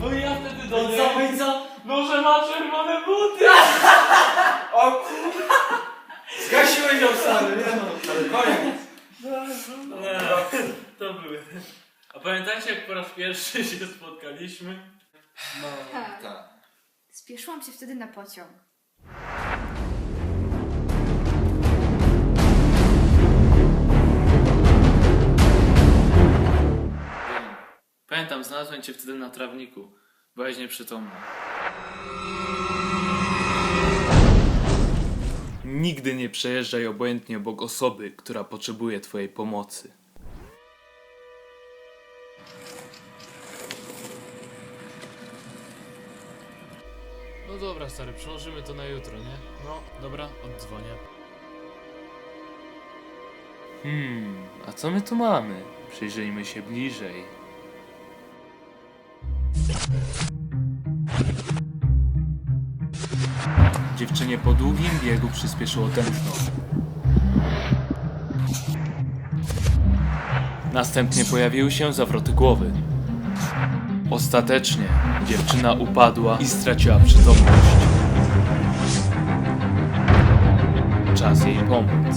No i ja wtedy do No niej. co, no i co? No, że ma czerwone buty! O kurwa! Zgasiłeś ją stary, nie no. Koniec. Nie, to były. A pamiętacie jak po raz pierwszy się spotkaliśmy? No, Tak. Spieszyłam się wtedy na pociąg. Pamiętam, znalazłem cię wtedy na trawniku. Byłaś nieprzytomna. Nigdy nie przejeżdżaj obojętnie obok osoby, która potrzebuje twojej pomocy. No dobra, stary, przełożymy to na jutro, nie? No, dobra, oddzwonię. Hmm, a co my tu mamy? Przyjrzyjmy się bliżej. Dziewczynie po długim biegu przyspieszyło tętno. Następnie pojawiły się zawroty głowy. Ostatecznie dziewczyna upadła i straciła przytomność. Czas jej pomóc.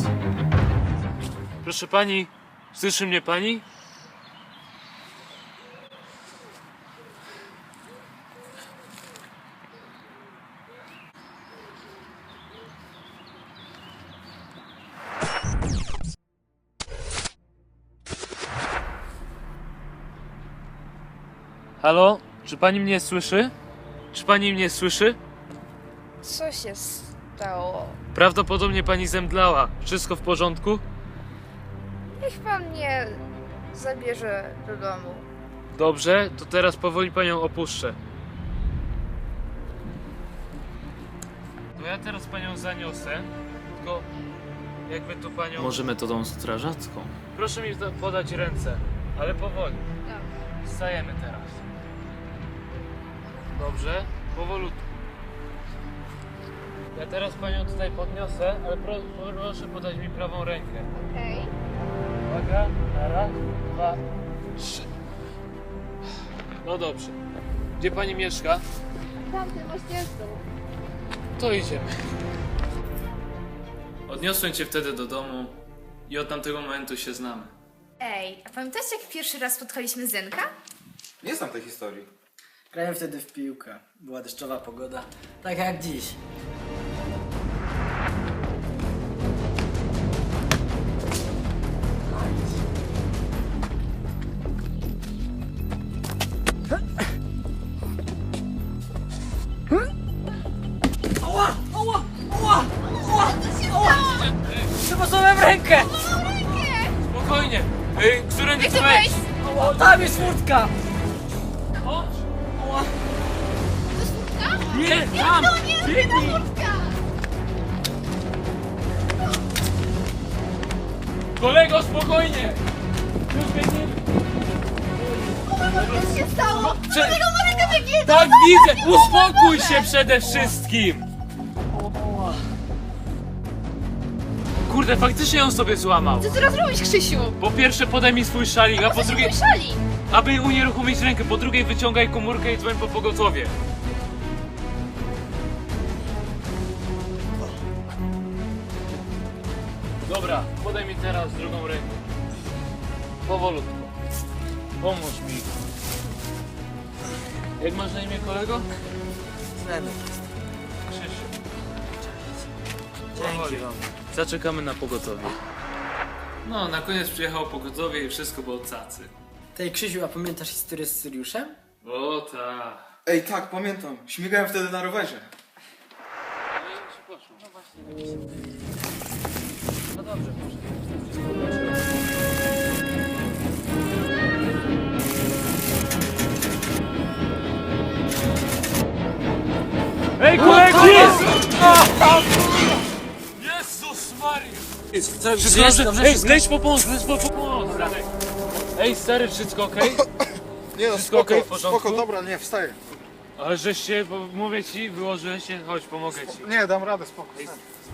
Proszę pani, słyszy mnie pani? Halo? Czy pani mnie słyszy? Czy pani mnie słyszy? Co się stało? Prawdopodobnie pani zemdlała. Wszystko w porządku? Niech pan mnie zabierze do domu. Dobrze, to teraz powoli panią opuszczę. To ja teraz panią zaniosę, tylko jakby tu panią... Może metodą strażacką? Proszę mi da- podać ręce, ale powoli. Stajemy teraz. Dobrze, powolutku. Ja teraz panią tutaj podniosę, ale pro, proszę podać mi prawą rękę. Okej. Uwaga, na raz, dwa, trzy. No dobrze. Gdzie pani mieszka? Tamtym ościeżką. To idziemy. Odniosłem cię wtedy do domu i od tamtego momentu się znamy. Ej, a pamiętacie jak pierwszy raz spotkaliśmy Zenka? Nie znam tej historii. Grałem wtedy w piłkę. Była deszczowa pogoda. Tak jak dziś. Rękę! Spokojnie! Ej, którędy Jak to chcesz? Tam jest furtka! Chodź! Ała! Słupka? Nie, tam! To nie furtka! Kolego, spokojnie! Już biegnie. Co się stało? Prze- Maryka tak widzę! Uspokój się przede wszystkim! Kurde, faktycznie ją sobie złamał. Co teraz robisz, Krzysiu? Po pierwsze podaj mi swój szalik, a po drugie... Słyszeli! Aby unieruchomić rękę, po drugiej wyciągaj komórkę i dzwoń po pogotowie. Dobra, podaj mi teraz drugą rękę. Powolutku. Pomóż mi. Jak masz na imię kolego? Zemy. Dzięki wam. Zaczekamy na pogotowie. No, na koniec przyjechało pogotowie i wszystko było cacy. Tej Krzysiu, a pamiętasz historię z Syriuszem? O tak. Ej, tak, pamiętam. Śmigałem wtedy na rowerze. No dobrze, proszę. Ej, kolego! Wszystko dobrze? Ej, Wszystko- leć po pomoc, leć po po pomoc! Ej, stary, wszystko okej? Nie no, Wszystko okej, w porządku? spoko, dobra, nie, wstaję. Ale żeście, bo mówię ci, wyłożyłeś się, chodź, pomogę ci. Nie, dam radę, spokój. Ej,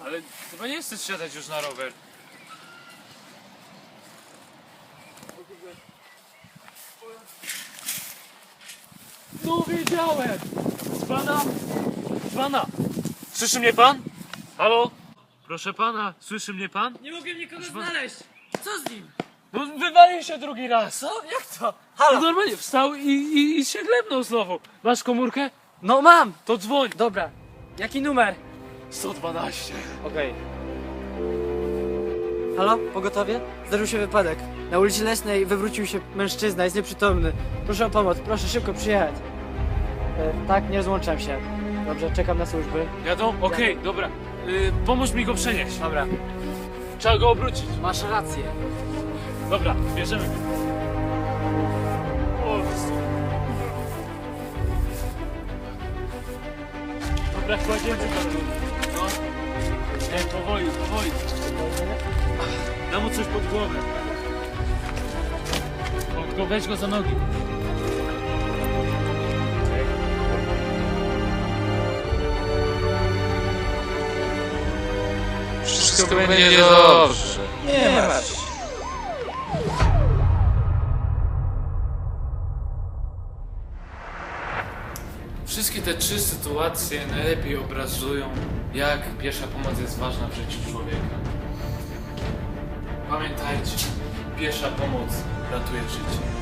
ale chyba nie chcesz siadać już na rower. No wiedziałem! Z pana? Z pana! Słyszy mnie pan? Halo? Proszę pana, słyszy mnie pan? Nie mogę nikogo znaleźć! Co z nim? No wywalił się drugi raz! Co? Jak to? No Halo? normalnie wstał i, i, i się glebnął znowu. Masz komórkę? No mam! To dzwoń. Dobra. Jaki numer? 112. Okej. Halo? Pogotowie? Zdarzył się wypadek. Na ulicy Lesnej wywrócił się mężczyzna, jest nieprzytomny. Proszę o pomoc, proszę szybko przyjechać. E, tak, nie rozłączam się. Dobrze, czekam na służby. Jadą? Okej, dobra. Y, pomóż mi go przenieść. Dobra. Trzeba go obrócić. Masz rację. Dobra, bierzemy go. O. Dobra, kładziemy go. No. Nie, powoli, powoli. Dam mu coś pod głowę. Tylko weź go za nogi. Wszystko będzie dobrze. Nie martw się. Wszystkie te trzy sytuacje najlepiej obrazują, jak pierwsza pomoc jest ważna w życiu człowieka. Pamiętajcie, pierwsza pomoc ratuje życie.